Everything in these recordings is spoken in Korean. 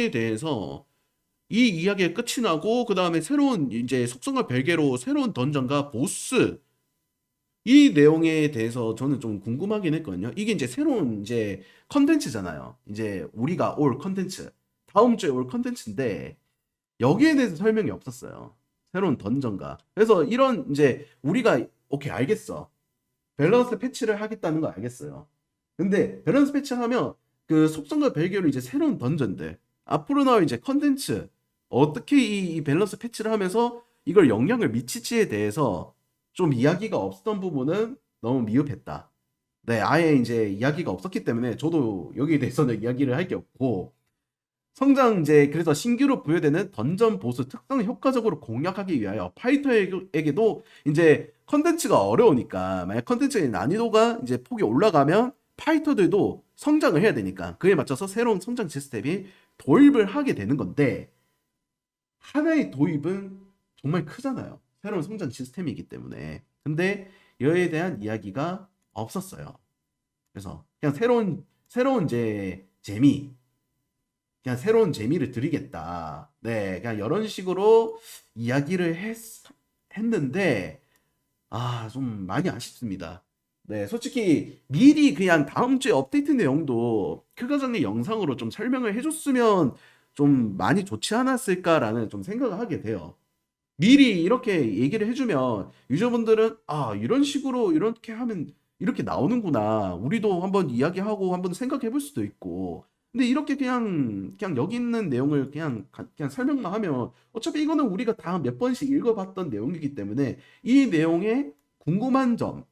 에 대해서 이 이야기의 끝이 나고 그 다음에 새로운 이제 속성과 별개로 새로운 던전과 보스 이 내용에 대해서 저는 좀 궁금하긴 했거든요. 이게 이제 새로운 이제 컨텐츠잖아요. 이제 우리가 올 컨텐츠 다음 주에 올 컨텐츠인데 여기에 대해서 설명이 없었어요. 새로운 던전과 그래서 이런 이제 우리가 오케이 알겠어. 밸런스 패치를 하겠다는 거 알겠어요. 근데 밸런스 패치를 하면 그 속성과 별개로 이제 새로운 던전들 앞으로 나올 이제 컨텐츠 어떻게 이, 이 밸런스 패치를 하면서 이걸 영향을 미치지에 대해서 좀 이야기가 없었던 부분은 너무 미흡했다. 네, 아예 이제 이야기가 없었기 때문에 저도 여기에 대해서는 이야기를 할 게 없고 성장 이제 그래서 신규로 부여되는 던전 보스 특성을 효과적으로 공략하기 위하여 파이터에게도 이제 컨텐츠가 어려우니까 만약 컨텐츠의 난이도가 이제 폭이 올라가면 파이터들도 성장을 해야 되니까 그에 맞춰서 새로운 성장 시스템이 도입을 하게 되는 건데 하나의 도입은 정말 크잖아요. 새로운 성장 시스템이기 때문에. 근데 여에 대한 이야기가 없었어요. 그래서 그냥 새로운 새로운 이제 재미 그냥 새로운 재미를 드리겠다. 네, 그냥 이런 식으로 이야기를 했, 했는데 아, 좀 많이 아쉽습니다. 네, 솔직히 미리 그냥 다음 주에 업데이트 내용도 크가장의 영상으로 좀 설명을 해줬으면 좀 많이 좋지 않았을까라는 좀 생각을 하게 돼요. 미리 이렇게 얘기를 해주면 유저분들은 아, 이런 식으로 이렇게 하면 이렇게 나오는구나. 우리도 한번 이야기하고 한번 생각해 볼 수도 있고. 근데 이렇게 그냥 그냥 여기 있는 내용을 그냥 가- 그냥 설명만 하면 어차피 이거는 우리가 다 몇 번씩 읽어봤던 내용이기 때문에 이 내용에 궁금한 점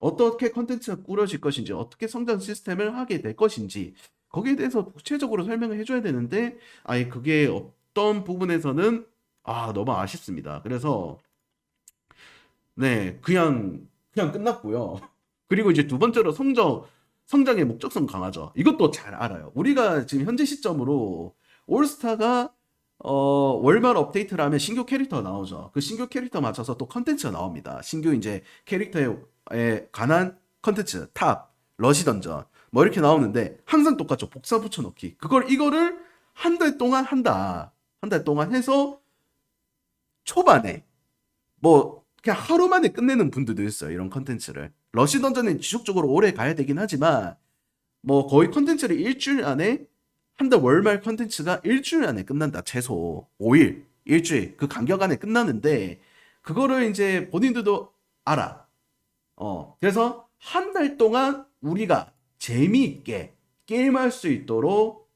어떻게 컨텐츠가 꾸려질 것인지, 어떻게 성장 시스템을 하게 될 것인지, 거기에 대해서 구체적으로 설명을 해줘야 되는데, 아예 그게 어떤 부분에서는, 아, 너무 아쉽습니다. 그래서, 네, 그냥, 그냥 끝났고요. 그리고 이제 두 번째로 성적, 성장의 목적성 강화죠. 이것도 잘 알아요. 우리가 지금 현재 시점으로 올스타가 어, 월말 업데이트를 하면 신규 캐릭터 나오죠. 그 신규 캐릭터 맞춰서 또 컨텐츠가 나옵니다. 신규 이제 캐릭터에 에 관한 컨텐츠, 탑, 러시 던전 뭐 이렇게 나오는데 항상 똑같죠. 복사 붙여넣기. 그걸 이거를 한 달 동안 한다. 한 달 동안 해서 초반에 뭐 그냥 하루 만에 끝내는 분들도 있어요. 이런 컨텐츠를. 러시 던전은 지속적으로 오래 가야 되긴 하지만 뭐 거의 컨텐츠를 일주일 안에 한 달 월말 컨텐츠가 일주일 안에 끝난다. 최소 5일, 일주일 그 간격 안에 끝나는데 그거를 이제 본인들도 알아. 어, 그래서 한 달 동안 우리가 재미있게 게임할 수 있도록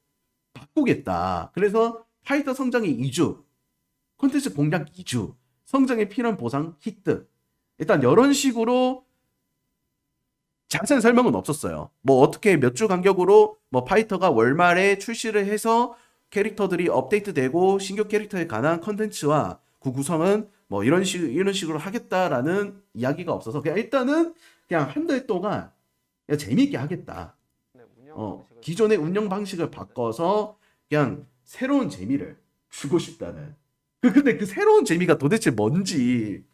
바꾸겠다. 그래서 파이터 성장의 2주, 콘텐츠 공략 2주, 성장에 필요한 보상 히트. 일단 이런 식으로 자세한 설명은 없었어요. 뭐 어떻게 몇 주 간격으로 뭐 파이터가 월말에 출시를 해서 캐릭터들이 업데이트되고 신규 캐릭터에 관한 컨텐츠와 그 구성은 뭐 이런 식 이런 식으로 하겠다라는 이야기가 없어서 그냥 일단은 그냥 한 달 동안 그냥 재미있게 하겠다. 네, 어, 기존의 운영 방식을 바꿔서 그냥 새로운 재미를 주고 싶다는. 그 근데 그 새로운 재미가 도대체 뭔지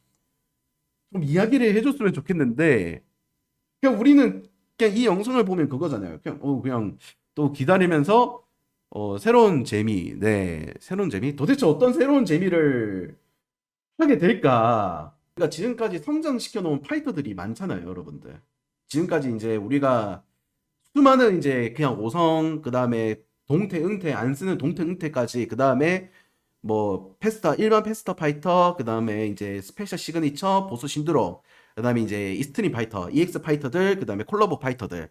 좀 이야기를 해줬으면 좋겠는데 그냥 우리는 그냥 이 영상을 보면 그거잖아요. 그냥 어 그냥 또 기다리면서 어 새로운 재미, 네 새로운 재미. 도대체 어떤 새로운 재미를 하게 될까? 그러니까 지금까지 성장시켜 놓은 파이터들이 많잖아요, 여러분들. 지금까지 이제 우리가 수많은 이제 그냥 오성 그 다음에 동태 응태 안 쓰는 동태 응태까지 그 다음에 뭐 페스타 일반 페스타 파이터 그 다음에 이제 스페셜 시그니처 보스 신드롬 그다음에 이제 이스트림 파이터 EX 파이터들 그다음에 콜라보 파이터들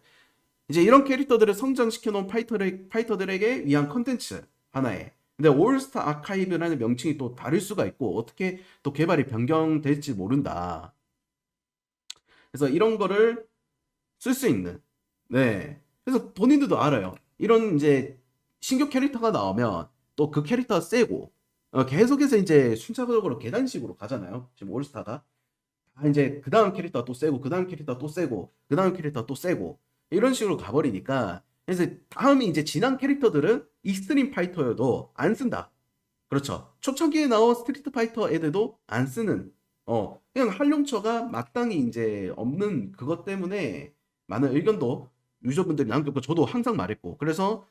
이제 이런 캐릭터들을 성장시켜 놓은 파이터를 파이터들에게 위한 컨텐츠 하나에 근데 올스타 아카이브라는 명칭이 또 다를 수가 있고 어떻게 또 개발이 변경될지 모른다. 그래서 이런 거를 쓸 수 있는 네. 그래서 본인들도 알아요. 이런 이제 신규 캐릭터가 나오면 또 그 캐릭터가 세고 어, 계속해서 이제 순차적으로 계단식으로 가잖아요. 지금 올스타가. 아, 이제 그 다음 캐릭터 또 세고 그 다음 캐릭터 또 세고 그 다음 캐릭터 또 세고 이런 식으로 가버리니까 그래서 다음에 이제 지난 캐릭터들은 익스트림 파이터여도 안 쓴다. 그렇죠. 초창기에 나온 스트리트 파이터 애들도 안 쓰는 어, 그냥 활용처가 마땅히 이제 없는 그것 때문에 많은 의견도 유저분들이 남겼고 저도 항상 말했고 그래서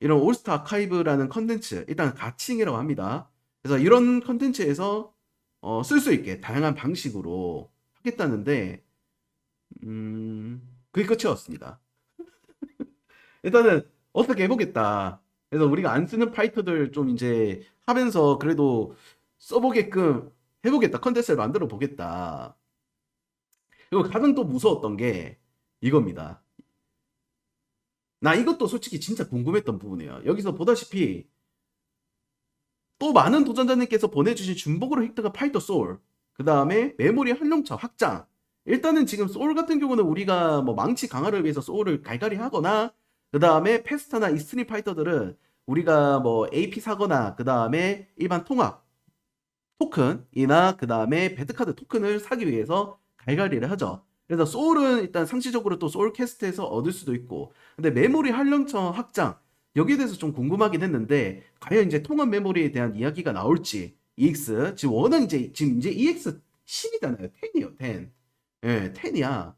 이런 올스타 아카이브라는 컨텐츠 일단 가칭이라고 합니다. 그래서 이런 컨텐츠에서 어, 쓸 수 있게 다양한 방식으로 하겠다는데 음, 그게 끝이었습니다. 일단은 어떻게 해보겠다. 그래서 우리가 안 쓰는 파이터들 좀 이제 하면서 그래도 써보게끔 해보겠다. 컨텐츠를 만들어 보겠다. 그리고 가장 또 무서웠던 게 이겁니다. 나 이것도 솔직히 진짜 궁금했던 부분이에요. 여기서 보다시피 또 많은 도전자님께서 보내주신 중복으로 획득한 파이터 소울, 그 다음에 메모리 활용처 확장. 일단은 지금 소울 같은 경우는 우리가 뭐 망치 강화를 위해서 소울을 갈갈이 하거나, 그 다음에 페스타나 이스트림 파이터들은 우리가 뭐 AP 사거나, 그 다음에 일반 통합 토큰이나 그 다음에 배드카드 토큰을 사기 위해서 갈갈이를 하죠. 그래서 소울은 일단 상시적으로 또 소울 캐스트에서 얻을 수도 있고, 근데 메모리 활용처 확장 여기에 대해서 좀 궁금하긴 했는데 과연 이제 통합 메모리에 대한 이야기가 나올지 EX 지금 워낙 이제 지금 이제 EX 10이잖아요. 10이요, 10. 예, 10이야.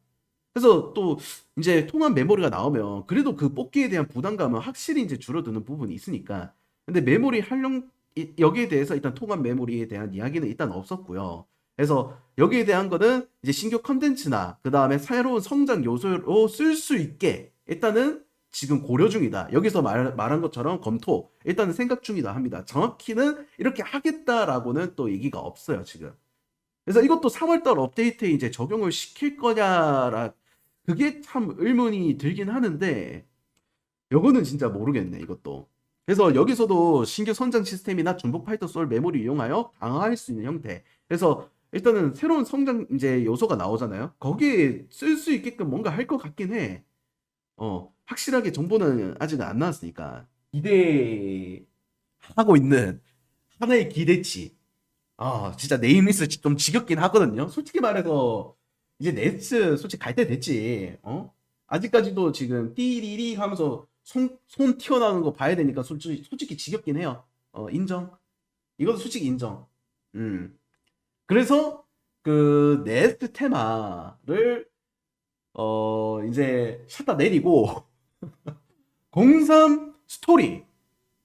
그래서 또 이제 통합 메모리가 나오면 그래도 그 뽑기에 대한 부담감은 확실히 이제 줄어드는 부분이 있으니까. 근데 메모리 활용 이- 여기에 대해서 일단 통합 메모리에 대한 이야기는 일단 없었고요. 그래서 여기에 대한 거는 이제 신규 컨텐츠나 그 다음에 새로운 성장 요소로 쓸 수 있게 일단은 지금 고려 중이다. 여기서 말, 말한 것처럼 검토, 일단은 생각 중이다 합니다. 정확히는 이렇게 하겠다라고는 또 얘기가 없어요, 지금. 그래서 이것도 3월달 업데이트에 이제 적용을 시킬 거냐라, 그게 참 의문이 들긴 하는데, 요거는 진짜 모르겠네, 이것도. 그래서 여기서도 신규 선장 시스템이나 중복 파이터 소울 메모리 이용하여 강화할 수 있는 형태. 그래서 일단은 새로운 성장 이제 요소가 나오잖아요. 거기에 쓸 수 있게끔 뭔가 할 것 같긴 해. 어, 확실하게 정보는 아직은 안 나왔으니까 기대하고 있는 하나의 기대치. 아, 진짜 네임리스트 좀 지겹긴 하거든요. 솔직히 말해서 이제 넷츠 솔직히 갈 때 됐지. 어? 아직까지도 지금 띠리리 하면서 손, 손 튀어나오는 거 봐야 되니까 솔직히, 솔직히 지겹긴 해요. 어, 인정. 이것도 솔직히 인정. 음. 그래서 그 네스트 테마를 어 이제 샷다 내리고 03 스토리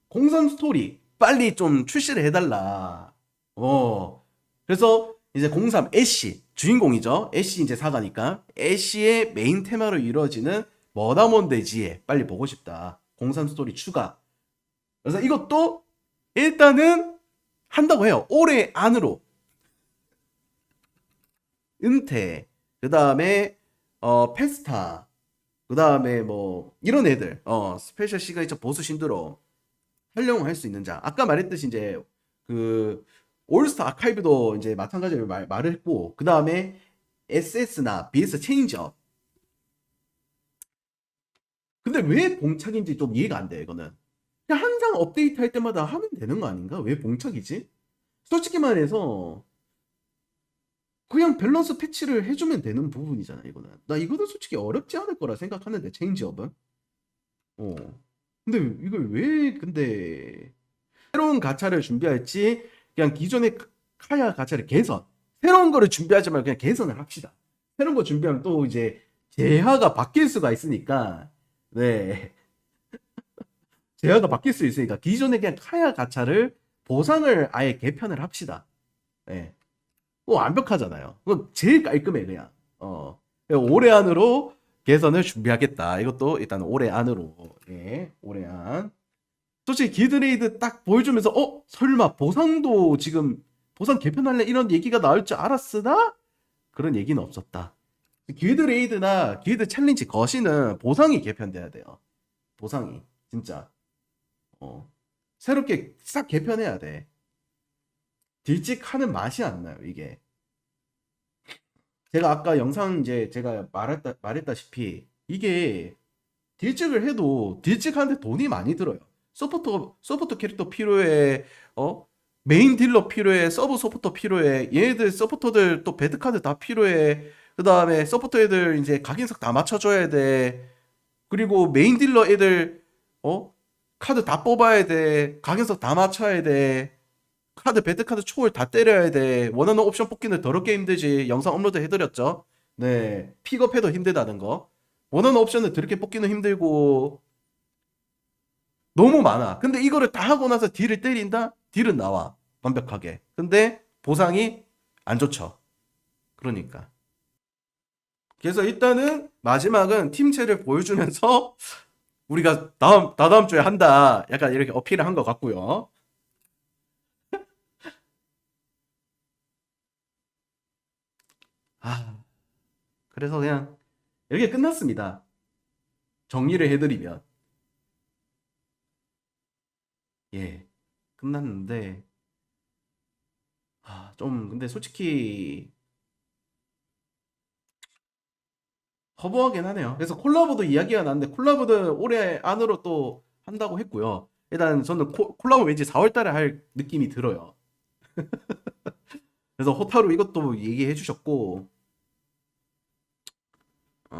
03 스토리 빨리 좀 출시를 해달라. 어 그래서 이제 03 애쉬 주인공이죠. 애쉬 이제 사가니까 애쉬의 메인 테마로 이루어지는 머다몬데지에 빨리 보고 싶다. 03 스토리 추가. 그래서 이것도 일단은 한다고 해요. 올해 안으로. 은퇴, 그 다음에 어 페스타, 그 다음에 뭐 이런 애들, 어 스페셜 시그니처 보스 신드로 활용할 수 있는 자. 아까 말했듯이 이제 그 올스타 아카이브도 이제 마찬가지로 말, 말을 했고, 그 다음에 SS나 BS 체인지업. 근데 왜 봉착인지 좀 이해가 안 돼, 이거는. 그냥 항상 업데이트 할 때마다 하면 되는 거 아닌가? 왜 봉착이지? 솔직히 말해서 그냥 밸런스 패치를 해주면 되는 부분이잖아, 이거는. 나 이거는 솔직히 어렵지 않을 거라 생각하는데, 체인지업은. 어. 근데 이걸 왜, 근데, 새로운 가차를 준비할지, 그냥 기존의 카야 가차를 개선. 새로운 거를 준비하지 말고 그냥 개선을 합시다. 새로운 거 준비하면 또 이제 재화가 바뀔 수가 있으니까, 네. 재화가 바뀔 수 있으니까, 기존의 그냥 카야 가차를 보상을 아예 개편을 합시다. 네. 뭐 완벽하잖아요. 제일 깔끔해 그냥. 어. 올해 안으로 개선을 준비하겠다. 이것도 일단 올해 안으로. 예. 올해 안. 솔직히 기드레이드 딱 보여주면서 어 설마 보상도 지금 보상 개편할래 이런 얘기가 나올 줄 알았으나 그런 얘기는 없었다. 기드레이드나 기드 챌린지 거시는 보상이 개편돼야 돼요. 보상이 진짜 어 새롭게 싹 개편해야 돼. 딜찍하는 맛이 안 나요, 이게. 제가 아까 영상 이제 제가 말했다, 말했다시피 이게 딜찍을 해도 딜찍하는데 돈이 많이 들어요. 서포터, 서포터 캐릭터 필요해, 어? 메인 딜러 필요해, 서브 서포터 필요해, 얘네들 서포터들 또 배드카드 다 필요해, 그 다음에 서포터 애들 이제 각인석 다 맞춰줘야 돼. 그리고 메인 딜러 애들, 어? 카드 다 뽑아야 돼. 각인석 다 맞춰야 돼. 카드 배드카드 초월 다 때려야 돼. 원하는 옵션 뽑기는 더럽게 힘들지. 영상 업로드 해드렸죠. 네, 픽업해도 힘들다는 거. 원하는 옵션은 더럽게 뽑기는 힘들고 너무 많아. 근데 이거를 다 하고 나서 딜을 때린다? 딜은 나와. 완벽하게. 근데 보상이 안 좋죠. 그러니까. 그래서 일단은 마지막은 팀체를 보여주면서 우리가 다음 다다음 주에 한다. 약간 이렇게 어필을 한 것 같고요. 아, 그래서 그냥 이렇게 끝났습니다. 정리를 해드리면 예, 끝났는데 아, 좀 근데 솔직히 허무하긴 하네요. 그래서 콜라보도 이야기가 나는데 콜라보도 올해 안으로 또 한다고 했고요. 일단 저는 코- 콜라보 왠지 4월 달에 할 느낌이 들어요. 그래서 호타루 이것도 얘기해 주셨고 어,